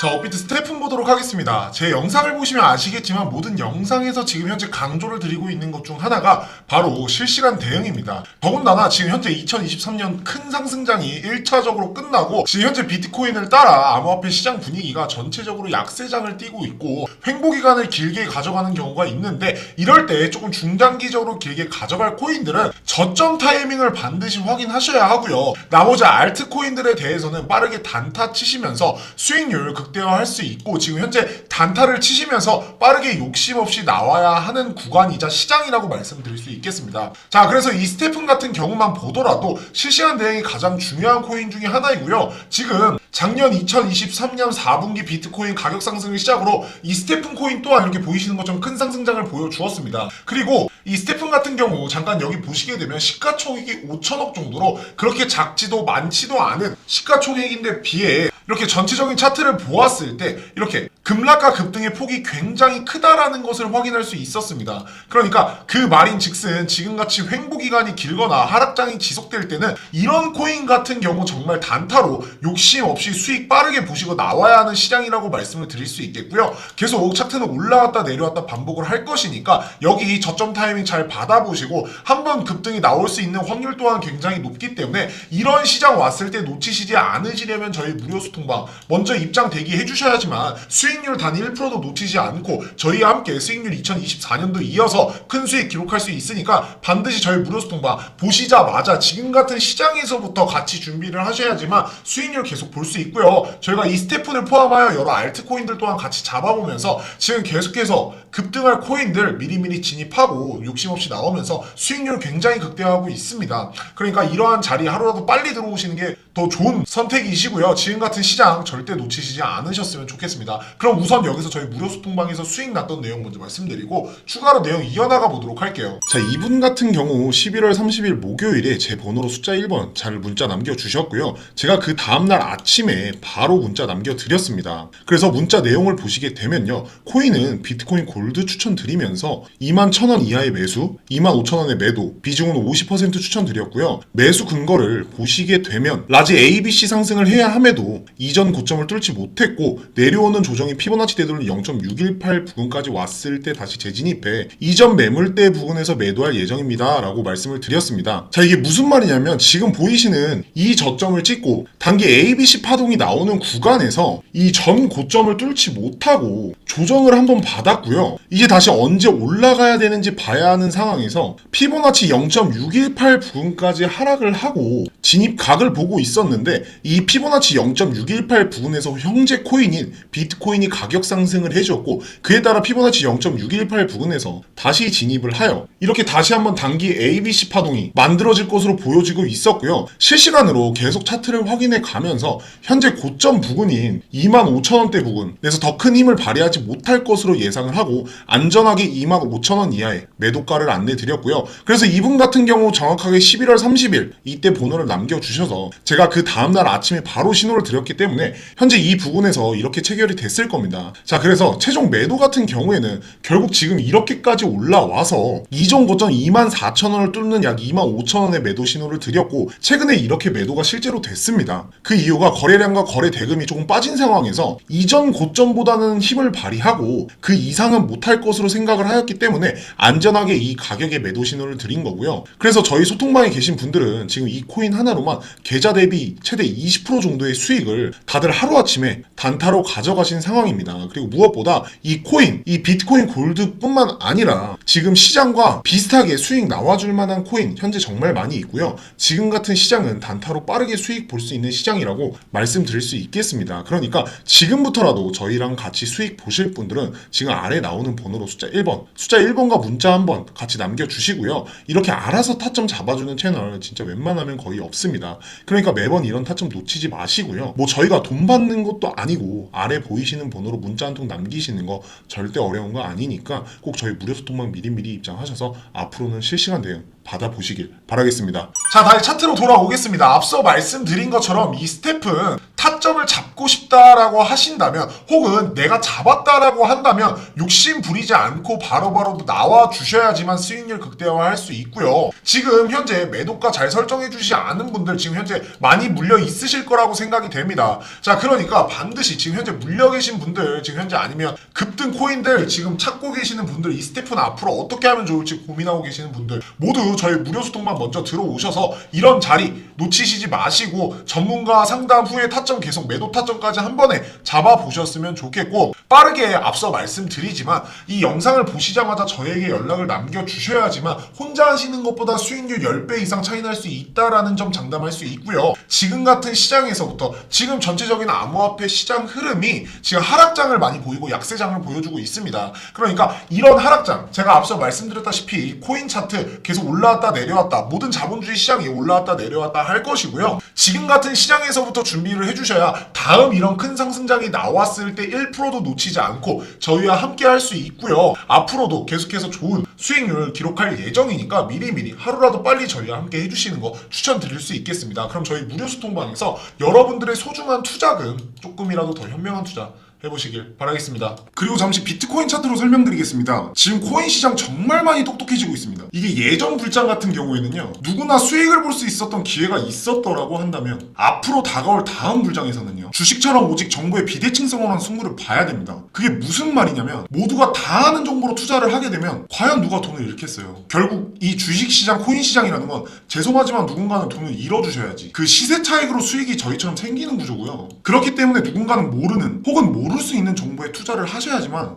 자, 업비트 스태프 보도록 하겠습니다. 제 영상을 보시면 아시겠지만 모든 영상에서 지금 현재 강조를 드리고 있는 것 중 하나가 바로 실시간 대응입니다. 더군다나 지금 현재 2023년 큰 상승장이 1차적으로 끝나고 지금 현재 비트코인을 따라 암호화폐 시장 분위기가 전체적으로 약세장을 띠고 있고 횡보 기간을 길게 가져가는 경우가 있는데 이럴 때 조금 중단기적으로 길게 가져갈 코인들은 저점 타이밍을 반드시 확인하셔야 하고요. 나머지 알트코인들에 대해서는 빠르게 단타 치시면서 수익률 극 대화할 수 있고 지금 현재 단타를 치시면서 빠르게 욕심 없이 나와야 하는 구간이자 시장이라고 말씀드릴 수 있겠습니다. 자, 그래서 이 스테픈 같은 경우만 보더라도 실시간 대응이 가장 중요한 코인 중에 하나이고요. 지금 작년 2023년 4분기 비트코인 가격 상승을 시작으로 이 스테픈 코인 또한 이렇게 보이시는 것처럼 큰 상승장을 보여주었습니다. 그리고 이 스테픈 같은 경우 잠깐 여기 보시게 되면 시가총액이 5천억 정도로 그렇게 작지도 많지도 않은 시가총액인데 비해 이렇게 전체적인 차트를 보았을 때 이렇게 급락과 급등의 폭이 굉장히 크다라는 것을 확인할 수 있었습니다. 그러니까 그 말인 즉슨 지금같이 횡보 기간이 길거나 하락장이 지속될 때는 이런 코인 같은 경우 정말 단타로 욕심 없이 수익 빠르게 보시고 나와야 하는 시장이라고 말씀을 드릴 수 있겠고요. 계속 차트는 올라왔다 내려왔다 반복을 할 것이니까 여기 저점 타이밍 잘 받아보시고 한번 급등이 나올 수 있는 확률 또한 굉장히 높기 때문에 이런 시장 왔을 때 놓치시지 않으시려면 저희 무료 소통방 먼저 입장 대기해 주셔야지만 수익 률 단 1%도 놓치지 않고 저희와 함께 수익률 2024년도 이어서 큰 수익 기록할 수 있으니까 반드시 저희 무료 소통방 보시자마자 지금 같은 시장에서부터 같이 준비를 하셔야지만 수익률 계속 볼 수 있고요. 저희가 이 스테픈을 포함하여 여러 알트코인들 또한 같이 잡아보면서 지금 계속해서 급등할 코인들 미리미리 진입하고 욕심 없이 나오면서 수익률 굉장히 극대화하고 있습니다. 그러니까 이러한 자리 하루라도 빨리 들어오시는 게더 좋은 선택이시고요. 지금 같은 시장 절대 놓치시지 않으셨으면 좋겠습니다. 그럼 우선 여기서 저희 무료 소통방에서 수익 났던 내용 먼저 말씀드리고 추가로 내용 이어나가 보도록 할게요. 자, 이분 같은 경우 11월 30일 목요일에 제 번호로 숫자 1번 잘 문자 남겨주셨고요. 제가 그 다음날 아침에 바로 문자 남겨드렸습니다. 그래서 문자 내용을 보시게 되면요. 코인은 비트코인 골드 추천드리면서 2만 1,000원 이하의 매수, 2만 5천원의 매도, 비중은 50% 추천드렸고요. 매수 근거를 보시게 되면 라지 ABC 상승을 해야 함에도 이전 고점을 뚫지 못했고 내려오는 조정이 피보나치 되돌린 0.618 부근까지 왔을 때 다시 재진입해 이전 매물대 부근에서 매도할 예정입니다. 라고 말씀을 드렸습니다. 자, 이게 무슨 말이냐면 지금 보이시는 이 저점을 찍고 단기 ABC 파동이 나오는 구간에서 이 전 고점을 뚫지 못하고 조정을 한번 받았고요. 이제 다시 언제 올라가야 되는지 봐야 하는 상황에서 피보나치 0.618 부근까지 하락을 하고 진입각을 보고 있 었는데 이 피보나치 0.618 부근에서 형제 코인인 비트코인이 가격 상승을 해줬고 그에 따라 피보나치 0.618 부근에서 다시 진입을 하여 이렇게 다시 한번 단기 ABC 파동이 만들어질 것으로 보여지고 있었고요. 실시간으로 계속 차트를 확인해 가면서 현재 고점 부근인 25,000원대 부근에서 더 큰 힘을 발휘하지 못할 것으로 예상을 하고 안전하게 25,000원 이하의 매도가를 안내 드렸고요. 그래서 이분 같은 경우 정확하게 11월 30일 이때 번호를 남겨주셔서 제가 그 다음날 아침에 바로 신호를 드렸기 때문에 현재 이 부분에서 이렇게 체결이 됐을 겁니다. 자, 그래서 최종 매도 같은 경우에는 결국 지금 이렇게까지 올라와서 이전 고점 24,000원을 뚫는 약 25,000원의 매도 신호를 드렸고 최근에 이렇게 매도가 실제로 됐습니다. 그 이유가 거래량과 거래 대금이 조금 빠진 상황에서 이전 고점보다는 힘을 발휘하고 그 이상은 못할 것으로 생각을 하였기 때문에 안전하게 이 가격에 매도 신호를 드린 거고요. 그래서 저희 소통방에 계신 분들은 지금 이 코인 하나로만 계좌 대비 최대 20% 정도의 수익을 다들 하루아침에 단타로 가져가신 상황입니다. 그리고 무엇보다 이 코인, 이 비트코인 골드뿐만 아니라 지금 시장과 비슷하게 수익 나와줄 만한 코인 현재 정말 많이 있고요. 지금 같은 시장은 단타로 빠르게 수익 볼 수 있는 시장이라고 말씀드릴 수 있겠습니다. 그러니까 지금부터라도 저희랑 같이 수익 보실 분들은 지금 아래 나오는 번호로 숫자 1번, 숫자 1번과 문자 한번 같이 남겨주시고요. 이렇게 알아서 타점 잡아주는 채널 진짜 웬만하면 거의 없습니다. 그러니까 매번 이런 타점 놓치지 마시고요. 뭐 저희가 돈 받는 것도 아니고 아래 보이시는 번호로 문자 한 통 남기시는 거 절대 어려운 거 아니니까 꼭 저희 무료 소통방 미리미리 입장하셔서 앞으로는 실시간 대응 받아보시길 바라겠습니다. 자, 다시 차트로 돌아오겠습니다. 앞서 말씀드린 것처럼 이 스텝은 타점을 잡고 싶다라고 하신다면 혹은 내가 잡았다라고 한다면 욕심 부리지 않고 바로바로 나와 주셔야지만 수익률 극대화할 수 있고요. 지금 현재 매도가 잘 설정해 주지 않은 분들 지금 현재 많이 물려 있으실 거라고 생각이 됩니다. 자, 그러니까 반드시 지금 현재 물려 계신 분들 지금 현재 아니면 급등 코인들 지금 찾고 계시는 분들 이 스태프는 앞으로 어떻게 하면 좋을지 고민하고 계시는 분들 모두 저희 무료 소통방 먼저 들어오셔서 이런 자리 놓치시지 마시고 전문가 상담 후에 타점 계속 매도 타점까지 한 번에 잡아 보셨으면 좋겠고 빠르게 앞서 말씀드리지만 이 영상을 보시자마자 저에게 연락을 남겨 주셔야지만 혼자 하시는 것보다 수익률 10배 이상 차이 날 수 있다라는 점 장담할 수 있고요. 지금 같은 시장에서부터 지금 전체적인 암호화폐 시장 흐름이 지금 하락장을 많이 보이고 약세장을 보여주고 있습니다. 그러니까 이런 하락장 제가 앞서 말씀드렸다시피 코인 차트 계속 올라왔다 내려왔다 모든 자본주의 시장이 올라왔다 내려왔다 할 것이고요. 지금 같은 시장에서부터 준비를 해주 셔야 다음 이런 큰 상승장이 나왔을 때 1%도 놓치지 않고 저희와 함께 할 수 있고요. 앞으로도 계속해서 좋은 수익률을 기록할 예정이니까 미리미리 하루라도 빨리 저희와 함께 해주시는 거 추천드릴 수 있겠습니다. 그럼 저희 무료 소통방에서 여러분들의 소중한 투자금 조금이라도 더 현명한 투자 해보시길 바라겠습니다. 그리고 잠시 비트코인 차트로 설명드리겠습니다. 지금 코인 시장 정말 많이 똑똑해지고 있습니다. 이게 예전 불장 같은 경우에는요, 누구나 수익을 볼 수 있었던 기회가 있었더라고 한다면, 앞으로 다가올 다음 불장에서는요, 주식처럼 오직 정보의 비대칭성으로 한 승부를 봐야 됩니다. 그게 무슨 말이냐면, 모두가 다 아는 정보로 투자를 하게 되면, 과연 누가 돈을 잃겠어요? 결국 이 주식 시장, 코인 시장이라는 건, 죄송하지만 누군가는 돈을 잃어주셔야지. 그 시세 차익으로 수익이 저희처럼 생기는 구조고요. 그렇기 때문에 누군가는 모르는, 혹은 모를 수 있는 정보에 투자를 하셔야지만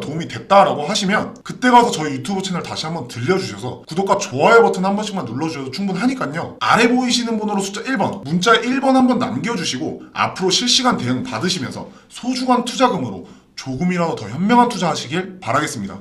도움이 됐다라고 하시면 그때 가서 저희 유튜브 채널 다시 한번 들려주셔서 구독과 좋아요 버튼 한 번씩만 눌러주셔도 충분하니까요. 아래 보이시는 번호로 숫자 1번 문자 1번 한 번 남겨주시고 앞으로 실시간 대응 받으시면서 소중한 투자금으로 조금이라도 더 현명한 투자하시길 바라겠습니다.